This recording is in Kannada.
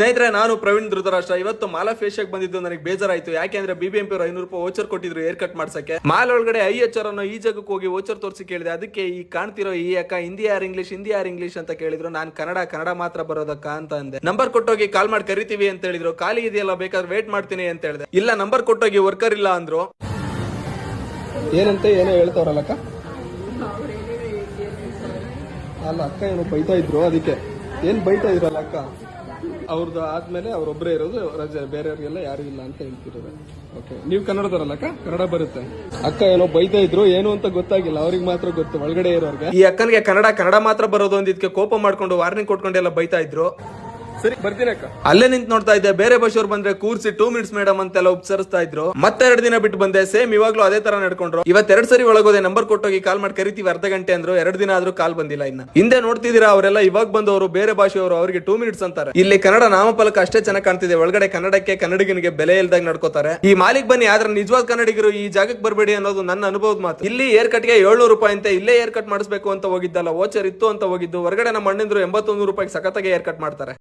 ಸ್ನೇಹಿತರೆ, ನಾನು ಪ್ರವೀಣ್ ಧೃತರಾಷ್ಟ್ರ. ಇವತ್ತು ಮಾಲ ಫೇಶಿಯಾಗಿ ಬಂದಿದ್ದು ನನಗೆ ಬೇಜಾರಾಯ್ತು. ಯಾಕೆಂದ್ರೆ ಬಿಬಿಎಂಪಿ ಅವರು ಐನೂರು ರೂಪಾಯಿ ಓಚರ್ ಕೊಟ್ಟಿದ್ರು ಏರ್ ಕಟ್ ಮಾಡ್ಸಕ್ಕೆ. ಮಾಲ್ ಒಳಗಡೆ ಐ ಎಚ್ ಆರ್ ಅನ್ನೋ ಈ ಜಾಗಕ್ಕೆ ಹೋಗಿ ವೋಚರ್ ತೋರಿಸಿ ಕೇಳಿದೆ. ಅದಕ್ಕೆ ಈ ಕಾಣ್ತಿರೋ ಈ ಅಕ್ಕ Hindi or English Hindi or English ಅಂತ ಕೇಳಿದ್ರು. ನಾನು ಕನ್ನಡ ಕನ್ನಡ ಮಾತ್ರ ಬರೋದಕ್ಕ ಅಂತ ಅಂದೆ. ನಂಬರ್ ಕೊಟ್ಟೋಗಿ ಕಾಲ್ ಮಾಡಿ ಕರಿತೀವಿ ಅಂತ ಹೇಳಿದ್ರು. ಖಾಲಿ ಇದೆಯಲ್ಲ, ಬೇಕಾದ್ರೆ ವೇಟ್ ಮಾಡ್ತೀನಿ ಅಂತ ಹೇಳಿದೆ. ಇಲ್ಲ ನಂಬರ್ ಕೊಟ್ಟೋಗಿ ವರ್ಕರ್ ಇಲ್ಲ ಅಂದ್ರು. ಏನಂತ, ಏನೋ ಹೇಳ್ತಾವ್ರಲ್ಲಕ್ಕ ಅಲ್ಲ, ಅಕ್ಕ ಏನೋ ಬೈತಾ ಇದ್ರು ಅದಕ್ಕೆ. ಏನ್ ಬೈತಾ ಇದ್ರಲ್ಲ ಅಕ್ಕ? ಅವ್ರದ್ದು ಆದ್ಮೇಲೆ ಅವ್ರೊಬ್ಬರೇ ಇರೋದು, ರಜೆ, ಬೇರೆಯವ್ರಿಗೆಲ್ಲ ಯಾರು ಇಲ್ಲ ಅಂತ ಹೇಳ್ತಿರೋದು. ಓಕೆ ನೀವು ಕನ್ನಡದವರಲ್ಲ ಅಕ್ಕ? ಕನ್ನಡ ಬರುತ್ತೆ. ಅಕ್ಕ ಏನೋ ಬೈತಾ ಇದ್ರು, ಏನು ಅಂತ ಗೊತ್ತಾಗಿಲ್ಲ. ಅವ್ರಿಗೆ ಮಾತ್ರ ಗೊತ್ತು, ಒಳಗಡೆ ಇರೋರ್ಗೆ. ಈ ಅಕ್ಕನಿಗೆ ಕನ್ನಡ ಕನ್ನಡ ಮಾತ್ರ ಬರೋದು ಅಂದಿದ್ಕೆ ಕೋಪ ಮಾಡ್ಕೊಂಡು ವಾರ್ನಿಂಗ್ ಕೊಟ್ಕೊಂಡೆಲ್ಲ ಬೈತಾ ಇದ್ರು. ಅಲ್ಲೇ ನಿಂತ್ ನೋಡ್ತಾ ಇದ್ದೆ. ಬೇರೆ ಬಸ್ಸವ್ರು ಬಂದ್ರೆ ಕೂರ್ಸಿ ಟೂ ಮಿನಿಟ್ಸ್ ಮೇಡಮ್ ಅಂತೆಲ್ಲ ಉಪಸರಿಸ್ತಾ ಇದ್ರು. ಮತ್ತೆ ಎರಡು ದಿನ ಬಿಟ್ಟು ಬಂದೆ. ಸೇಮ್ ಇವಾಗ್ಲೂ ಅದೇ ತರ ನಡ್ಕೊಂಡ್ರು. ಇವತ್ ಎರಡ್ ಸರಿ ಒಳಗೋದೆ ನಂಬರ್ ಕೊಟ್ಟೋಗಿ ಕಾಲ್ ಮಾಡಿ ಕರಿತೀವಿ ಅರ್ಧ ಗಂಟೆ ಅಂದ್ರು. ಎರಡು ದಿನ ಆದ್ರೂ ಕಾಲ್ ಬಂದಿಲ್ಲ ಇನ್ನ. ಹಿಂದೆ ನೋಡ್ತಿದ್ದೀರಾ ಅವರೆಲ್ಲ? ಇವಾಗ ಬಂದವರು, ಬೇರೆ ಭಾಷೆಯವರು, ಅವರಿಗೆ ಟೂ ಮಿನಿಟ್ಸ್ ಅಂತಾರೆ. ಇಲ್ಲಿ ಕನ್ನಡ ನಾಮಫಲಕ ಅಷ್ಟೇ ಚೆನ್ನಾಗಿ ಕಾಣ್ತಿದೆ. ಒಳಗಡೆ ಕನ್ನಡಕ್ಕೆ, ಕನ್ನಡಿಗನಿಗೆ ಬೆಲೆ ಇಲ್ದಾಗ ನಡ್ಕೋತಾರೆ. ಈ ಮಾಲಿಕ್ ಬನ್ನಿ, ಆದ್ರೆ ನಿಜವಾದ ಕನ್ನಡಿಗರು ಈ ಜಾಗಕ್ಕೆ ಬರಬೇಡಿ ಅನ್ನೋದು ನನ್ನ ಅನುಭವದ ಮಾತು. ಇಲ್ಲಿ ಏರ್ ಕಟ್ಗೆ ಏಳ್ನೂರು ರೂಪಾಯಿ ಅಂತ, ಇಲ್ಲೇ ಏರ್ ಕಟ್ ಮಾಡಿಸ್ಬೇಕು ಅಂತ ಹೋಗಿದ್ದಲ್ಲ, ಓಚರ್ ಇತ್ತು ಅಂತ ಹೋಗಿದ್ದು. ಹೊರಗಡೆ ನಮ್ಮ ಅಣ್ಣಂದ್ರು ಎಂಬತ್ತೊಂದು ರೂಪಾಯಿಗೆ ಸಖತ್ತಾಗಿ ಏರ್ ಕಟ್ ಮಾಡ್ತಾರೆ.